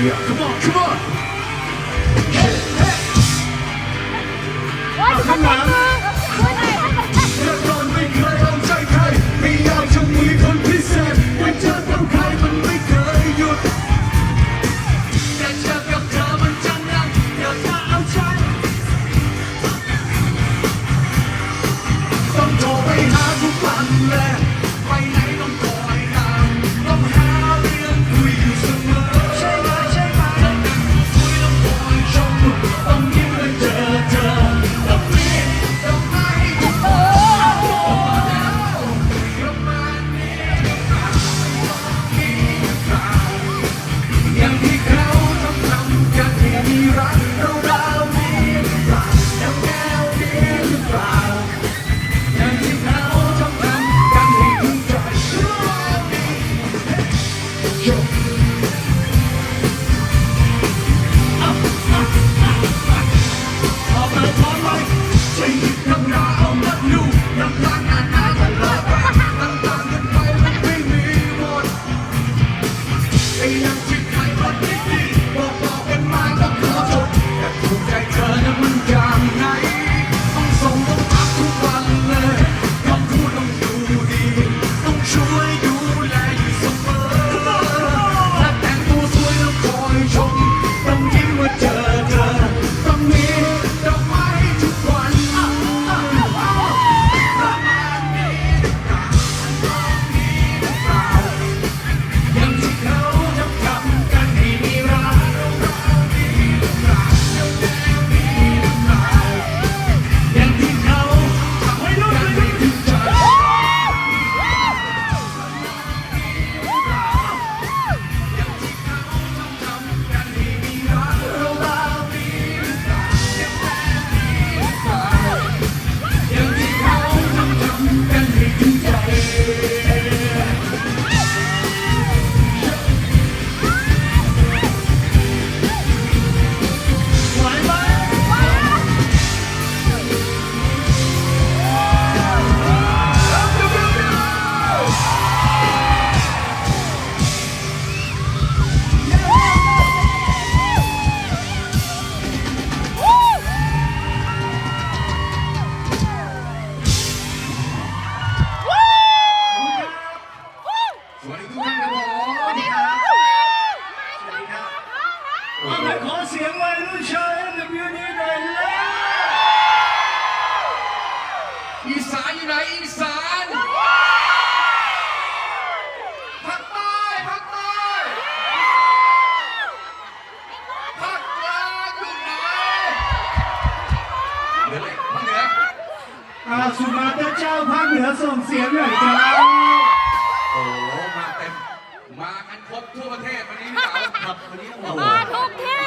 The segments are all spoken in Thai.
Yeah, come on, come on. Hey, hey. What? Come on. เสียงวัยรุ่นชาว NWD หน่อยแล้วอีสานอยู่ไหนอีสานภาคใต้ภาคใต้ภาคกลางอยู่ไหนเหนือเหนืออาสุมาเตเจ้าภาคเหนือส่งเสียงหน่อยจ้าโอ้มาเต็มมากันครบทั่วประเทศวันนี้พี่ครับวันนี้โอ้โห มาทุกที่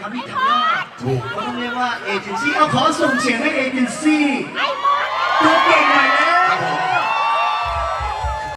ครับพี่ธัญญาถูกต้องเรียกว่าเอเจนซี่เอาขอส่งเสียงให้เอเจนซี่ตัวเก่งหน่อย